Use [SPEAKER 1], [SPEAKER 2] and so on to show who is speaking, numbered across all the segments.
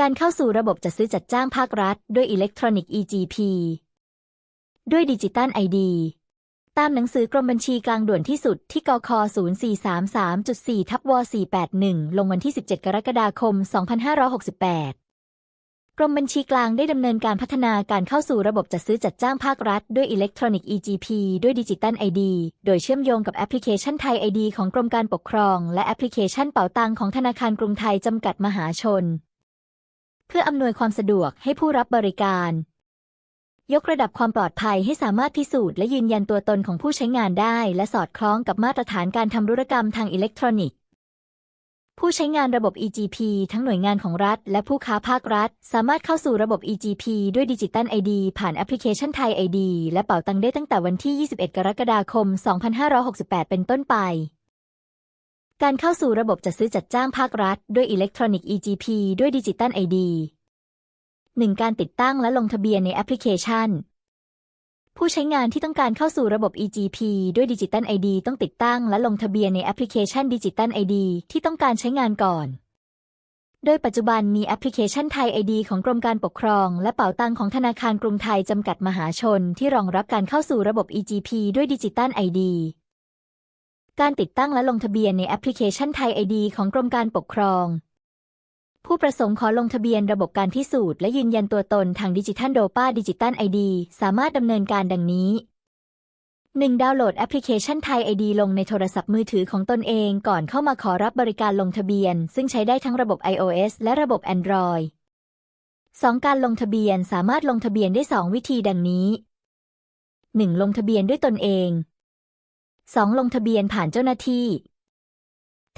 [SPEAKER 1] การเข้าสู่ระบบจัดซื้อจัดจ้างภาครัฐ ด้วยอิเล็กทรอนิกส์ EGP ด้วยดิจิตัลไอดีตามหนังสือกรมบัญชีกลางด่วนที่สุดที่กค0433.4ทับว481 ลงวันที่ 17 กรกฎาคม 2568 กรมบัญชีกลางได้ดำเนินการพัฒนาการเข้าสู่ระบบจัดซื้อจัดจ้างภาครัฐ ด้วยอิเล็กทรอนิกส์ EGP ด้วยดิจิตัลไอดีโดยเชื่อมโยงกับแอปพลิเคชันไทยไอดีของกรมการปกครอง และแอปพลิเคชันเป๋าตังของธนาคารกรุงไทยจำกัดมหาชน เพื่ออำนวยความสะดวกให้ผู้รับบริการ ยกระดับความปลอดภัยให้สามารถพิสูจน์และยืนยันตัวตนของผู้ใช้งานได้ และสอดคล้องกับมาตรฐานการทำธุรกรรมทางอิเล็กทรอนิกส์ผู้ใช้งานระบบ EGP ทั้งหน่วยงานของรัฐ และผู้ค้าภาครัฐ สามารถเข้าสู่ระบบ EGP ด้วยดิจิตัล ID ผ่านแอปพลิเคชันไทย ID และเป๋าตังได้ตั้งแต่วันที่ 21 กรกฎาคม 2568 เป็นต้นไป การเข้าสู่ระบบจัดซื้อจัดจ้างภาครัฐ ด้วยอิเล็กทรอนิกส์ EGP ด้วยดิจิตัล ID 1. การติดตั้งและลงทะเบียนในแอปพลิเคชัน ผู้ใช้งานที่ต้องการเข้าสู่ระบบ EGP ด้วยดิจิตัล ID ต้องติดตั้งและลงทะเบียนในแอปพลิเคชันดิจิตัล ID ที่ต้องการใช้งานก่อน โดยปัจจุบันมีแอปพลิเคชันไทย ID ของกรมการปกครอง และเป๋าตังของธนาคารกรุงไทยจำกัดมหาชน ที่รองรับการเข้าสู่ระบบ EGP ด้วยดิจิตัล ID การติดตั้งและลงทะเบียนในแอปพลิเคชันไทย ID ของกรมการปกครอง ผู้ประสงค์ขอลงทะเบียนระบบการพิสูจน์และยืนยันตัวตนทางดิจิทัลโดป้าดิจิตัลไอดีสามารถดำเนินการดังนี้ 1. ดาวน์โหลดแอปพลิเคชันไทยไอดีลงในโทรศัพท์มือถือของตนเองก่อนเข้ามาขอรับบริการลงทะเบียน ซึ่งใช้ได้ทั้งระบบ iOS และระบบ Android 2. การลงทะเบียนสามารถลงทะเบียนได้ 2 วิธีดังนี้ 1. ลงทะเบียนด้วยตนเอง 2. ลงทะเบียนผ่านเจ้าหน้าที่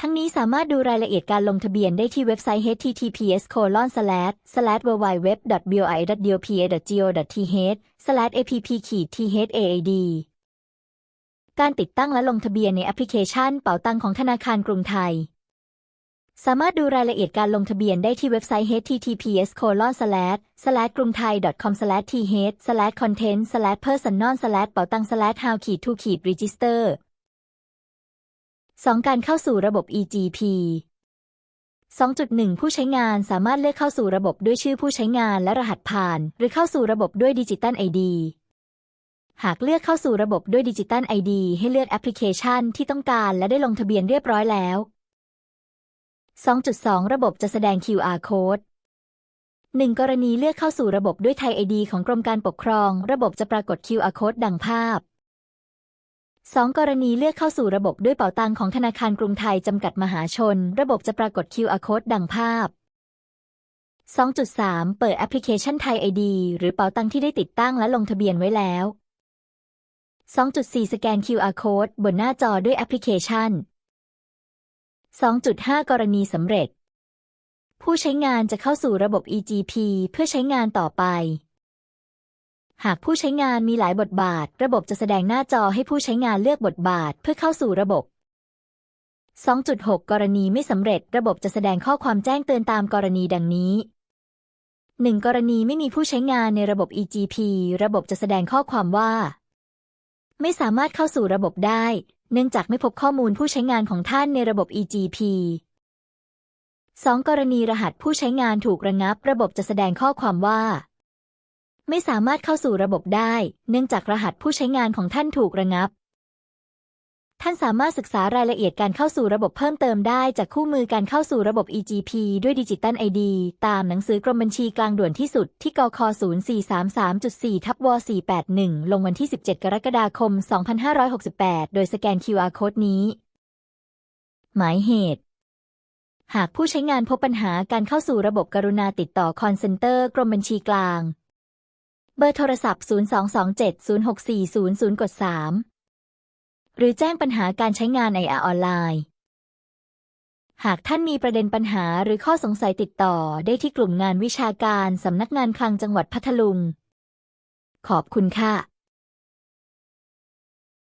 [SPEAKER 1] ทั้งนี้สามารถดูรายละเอียดการลงทะเบียนได้ที่เว็บไซต์ https www.boi.web.dopa.go.th app-thaad การติดตั้งและลงทะเบียนในแอปพลิเคชันเป๋าตังของธนาคารกรุงไทย สามารถดูรายละเอียดการลงทะเบียนได้ที่เว็บไซต์ https g r u n g t h a i com th content personal เป๋าตัง how to register 2. การเข้าสู่ระบบ EGP 2.1 ผู้ใช้งานสามารถเลือกเข้าสู่ระบบด้วยชื่อผู้ใช้งานและรหัสผ่าน หรือเข้าสู่ระบบด้วยดิจิตัล ID หากเลือกเข้าสู่ระบบด้วยดิจิตัล ID ให้เลือกแอปพลิเคชันที่ต้องการและได้ลงทะเบียนเรียบร้อยแล้ว 2.2 ระบบจะแสดง QR code 1. กรณีเลือกเข้าสู่ระบบด้วยไทย ID ของกรมการปกครอง ระบบจะปรากฏ QR code ดังภาพ 2. กรณีเลือกเข้าสู่ระบบด้วยเป๋าตังของธนาคารกรุงไทยจำกัดมหาชน ระบบจะปรากฏ QR code ดังภาพ 2.3 เปิดแอปพลิเคชันไทย ID หรือเป๋าตังที่ได้ติดตั้งและลงทะเบียนไว้แล้ว 2.4 สแกน QR code บนหน้าจอด้วยแอปพลิเคชัน 2.5 กรณีสำเร็จ ผู้ใช้งานจะเข้าสู่ระบบ EGP เพื่อใช้งานต่อไป หากผู้ใช้งานมีหลายบทบาท ระบบจะแสดงหน้าจอให้ผู้ใช้งานเลือกบทบาทเพื่อเข้าสู่ระบบ 2.6 กรณีไม่สำเร็จ ระบบจะแสดงข้อความแจ้งเตือนตามกรณีดังนี้ 1. กรณีไม่มีผู้ใช้งานในระบบ EGP ระบบจะแสดงข้อความว่า ไม่สามารถเข้าสู่ระบบได้ เนื่องจากไม่พบข้อมูลผู้ใช้งานของท่านในระบบ EGP 2. กรณีรหัสผู้ใช้งานถูกระงับ ระบบจะแสดงข้อความว่า ไม่สามารถเข้าสู่ระบบได้ เนื่องจากรหัสผู้ใช้งานของท่านถูกระงับ ท่านสามารถศึกษารายละเอียดการเข้าสู่ระบบเพิ่มเติมได้จากคู่มือการเข้าสู่ระบบ EGP ด้วยดิจิตัล ID ตามหนังสือกรมบัญชีกลางด่วนที่สุดที่กค0433.4ทับว481 ลงวันที่ 17 กรกฎาคม 2568 โดยสแกน QR Code นี้ หมายเหตุ หากผู้ใช้งานพบปัญหาการเข้าสู่ระบบกรุณาติดต่อคอนเซ็นเตอร์กรมบัญชีกลาง เบอร์โทรศัพท์ 022706400กด3 หรือแจ้งปัญหาการใช้งานไออาออนไลน์ หากท่านมีประเด็นปัญหาหรือข้อสงสัยติดต่อได้ที่กลุ่มงานวิชาการสำนักงานคลังจังหวัดพัทลุง ขอบคุณค่ะ